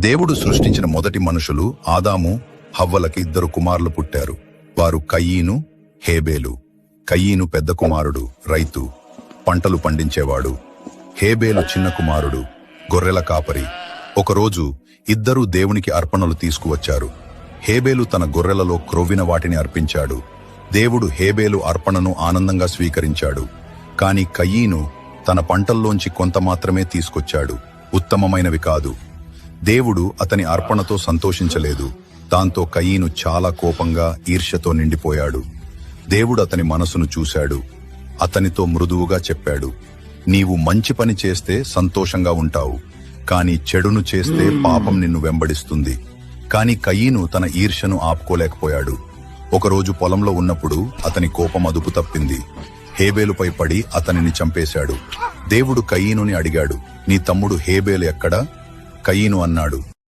దేవుడు సృష్టించిన మొదటి మనుషులు ఆదాము హవ్వలకి ఇద్దరు కుమారులు పుట్టారు. వారు కయ్యీను హేబేలు. కయ్యీను పెద్ద కుమారుడు రైతు. పంటలు పండించేవాడు. హేబేలు చిన్న కుమారుడు గొర్రెల కాపరి. ఒకరోజు ఇద్దరూ దేవునికి అర్పణలు తీసుకువచ్చారు. హేబేలు తన గొర్రెలలో క్రొవ్విన వాటిని అర్పించాడు. దేవుడు హేబేలు అర్పణను ఆనందంగా స్వీకరించాడు. కాని కయ్యీను తన పంటల్లోంచి కొంత మాత్రమే తీసుకొచ్చాడు. ఉత్తమమైనవి కాదు. దేవుడు అతని అర్పణతో సంతోషించలేదు. దాంతో కయీను చాలా కోపంగా ఈర్ష్యతో నిండిపోయాడు. దేవుడు అతని మనసును చూశాడు. అతనితో మృదువుగా చెప్పాడు. నీవు మంచి పని చేస్తే సంతోషంగా ఉంటావు. కాని చెడును చేస్తే పాపం నిన్ను వెంబడిస్తుంది. కాని కయీను తన ఈర్ష్యను ఆపుకోలేకపోయాడు. ఒకరోజు పొలంలో ఉన్నప్పుడు అతని కోపం అదుపు తప్పింది. హేబేలుపై పడి అతనిని చంపేశాడు. దేవుడు కయీనుని అడిగాడు నీ తమ్ముడు హేబేలు ఎక్కడా? కయీను అన్నాడు.